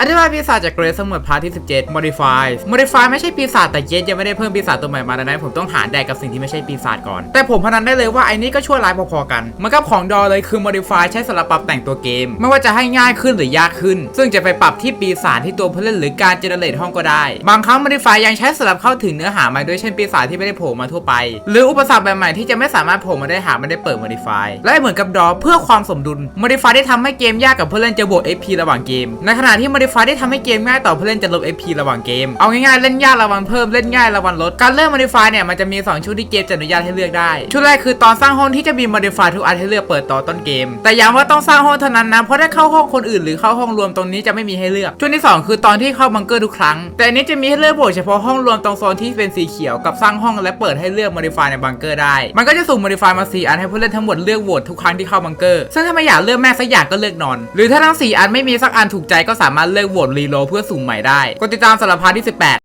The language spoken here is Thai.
อธิบายปีศาจจากเกรซสมุดพาร์ทที่ 17 modify modify ไม่ใช่ปีศาจแต่เกรซยังไม่ได้เพิ่มปีศาจตัวใหม่มาดังนั้นผมต้องหาแดกกับสิ่งที่ไม่ใช่ปีศาจก่อน แต่ผมพนันได้เลยว่าไอ้นี่ก็ช่วยร้ายพอๆกัน มันกับของดอเลยคือ modify ใช้สำหรับปรับแต่งตัวเกม ไม่ว่าจะให้ง่ายขึ้นหรือยากขึ้น ซึ่งจะไปปรับที่ปีศาจที่ตัวผู้เล่นหรือการเจเนเรตห้องก็ได้ บางครั้ง modify ยังใช้สำหรับเข้าถึงเนื้อหาใหม่ด้วยเช่นปีศาจที่ไม่ได้โผล่มาทั่วไป หรืออุปสรรคแบบใหม่ที่จะไม่สามารถโผล่มาได้หากไม่ได้เปิด modify และเหมือนกับดอเพื่อความสมดุล modify ได้ทำให้เกมยากกับผู้เล่นจะบวก AP ระหว่างเกมในขณะที่ modify ได้ทำให้เกมง่ายต่อผู้เล่นจะลบ AP ระหว่างเกม เอาง่ายๆเล่นยากระวังเพิ่มเล่นง่ายระวังลด การเลือก modify เนี่ยมันจะมี 2 ชุดที่เกมจะอนุญาตให้เลือกได้ ชุดแรกคือตอนสร้างห้องที่จะมี modify ทุกอันให้เลือกเปิดต่อต้นเกม แต่ย้ำว่าต้องสร้างห้องเท่านั้นนะเพราะถ้าเข้าห้องคนอื่นหรือเข้าห้องรวมตรงนี้จะไม่มีให้เลือก ชุดที่สองคือตอนที่เข้าบังเกอร์ทุกครั้ง แต่อันนี้จะมีให้เลือกบวกเฉพาะห้องรวมตรงโซนที่เป็นสีเขียวกับสร้างห้องและเปิดให้เลือก modify ในบังเกอร์ได้ มันก็จะสุ่ม modify มา 4 อันให้ผู้เล่นทั้งหมดเลือกโหวตทุกครั้งที่เข้าบังเกอร์ซึ่งถ้าไม่อยากเลือกแม่สักอย่างก็เลือกนอน หรือถ้าทั้ง 4 อันไม่มีสักอันถูกใจก็สามารถเลือกโหวตรีโลเพื่อสุ่มใหม่ได้ กดติดตามสำหรับพาร์ทที่ 18